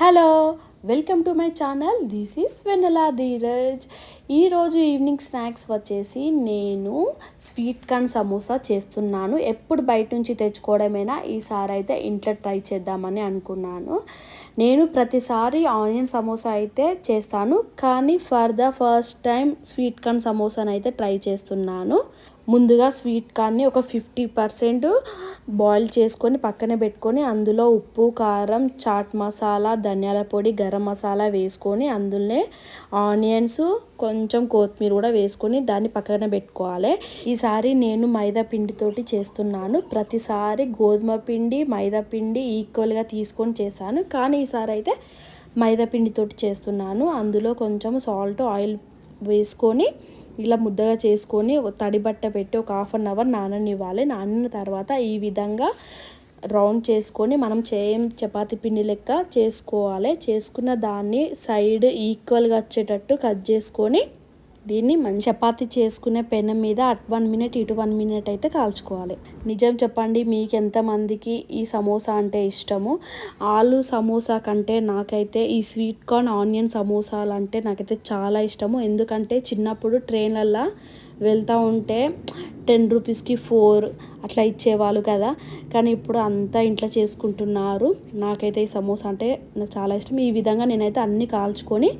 Hello welcome to my channel. This is Vennela Dheeraj. ఈరోజు evening snacks వచ్చేసి నేను sweet corn samosa చేస్తున్నాను. ఎప్పుడు బయట నుంచి తెచ్చుకోవడమైనా ఈసారి అయితే ఇంట్లో ట్రై చేద్దామని అనుకున్నాను. నేను ప్రతిసారి ఆనియన్ సమోసా అయితే చేస్తాను. కానీ for the first time sweet corn సమోసాని అయితే ట్రై చేస్తున్నాను. ముందుగా స్వీట్ కార్న్ని ఒక ఫిఫ్టీ పర్సెంట్ బాయిల్ చేసుకొని పక్కన పెట్టుకొని అందులో ఉప్పు కారం చాట్ మసాలా ధనియాల పొడి గరం మసాలా వేసుకొని అందులోనే ఆనియన్స్ కొంచెం కొత్తిమీర కూడా వేసుకొని దాన్ని పక్కన పెట్టుకోవాలి. ఈసారి నేను మైదా పిండితోటి చేస్తున్నాను. ప్రతిసారి గోధుమ పిండి మైదా పిండి ఈక్వల్గా తీసుకొని చేశాను. కానీ ఈసారి అయితే మైదా పిండితోటి చేస్తున్నాను. అందులో కొంచెం సాల్ట్ ఆయిల్ వేసుకొని ఇలా ముద్దగా చేసుకొని తడి బట్ట పెట్టి ఒక హాఫ్ అన్ అవర్ నాననివ్వాలి. నానిన తర్వాత ఈ విధంగా రౌండ్ చేసుకొని మనం చేయం చపాతి పిండి లెక్క చేసుకోవాలి. చేసుకున్న దాన్ని సైడ్ ఈక్వల్గా వచ్చేటట్టు కట్ చేసుకొని దీన్ని మంచి చపాతి చేసుకునే పెనం మీద అట్ వన్ మినిట్ ఇటు వన్ మినిట్ అయితే కాల్చుకోవాలి. నిజం చెప్పండి మీకు ఎంతమందికి ఈ సమోసా అంటే ఇష్టము? ఆలు సమోసా కంటే నాకైతే ఈ స్వీట్ కార్న్ ఆనియన్ సమోసాలు అంటే నాకైతే చాలా ఇష్టము. ఎందుకంటే చిన్నప్పుడు ట్రైన్లల్లో వెళ్తూ ఉంటే టెన్ రూపీస్కి ఫోర్ అట్లా ఇచ్చేవాళ్ళు కదా. కానీ ఇప్పుడు అంతా ఇంట్లో చేసుకుంటున్నారు. నాకైతే ఈ సమోసా అంటే నాకు చాలా ఇష్టం. ఈ విధంగా నేనైతే అన్నీ కాల్చుకొని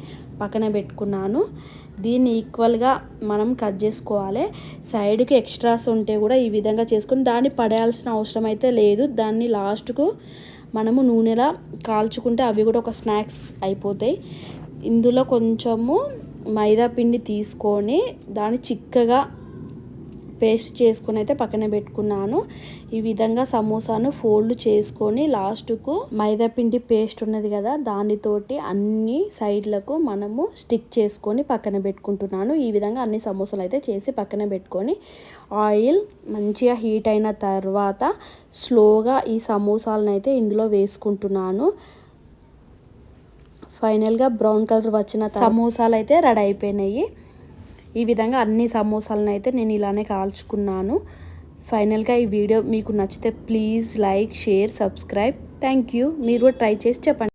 పక్కన పెట్టుకున్నాను. దీన్ని ఈక్వల్గా మనం కట్ చేసుకోవాలి. సైడ్కి ఎక్స్ట్రాస్ ఉంటే కూడా ఈ విధంగా చేసుకొని దాన్ని పడేయాల్సిన అవసరం అయితే లేదు. దాన్ని లాస్ట్కు మనము నూనెలా కాల్చుకుంటే అవి కూడా ఒక స్నాక్స్ అయిపోతాయి. ఇందులో కొంచెము మైదా పిండి తీసుకొని దాన్ని చిక్కగా పేస్ట్ చేసుకుని అయితే పక్కన పెట్టుకున్నాను. ఈ విధంగా సమోసాను ఫోల్డ్ చేసుకొని లాస్ట్కు మైదాపిండి పేస్ట్ ఉన్నది కదా దానితోటి అన్ని సైడ్లకు మనము స్టిక్ చేసుకొని పక్కన పెట్టుకుంటున్నాను. ఈ విధంగా అన్ని సమోసాలు అయితే చేసి పక్కన పెట్టుకొని ఆయిల్ మంచిగా హీట్ అయిన తర్వాత స్లోగా ఈ సమోసాలను అయితే ఇందులో వేసుకుంటున్నాను. ఫైనల్గా బ్రౌన్ కలర్ వచ్చిన సమోసాలు అయితే రెడీ అయిపోయినాయి. ఈ విధంగా అన్ని సమోసాలను అయితే నేను ఇలానే కాల్చుకున్నాను. ఫైనల్గా ఈ వీడియో మీకు నచ్చితే please like share subscribe. Thank you. మీరు కూడా ట్రై చేసి చెప్పండి.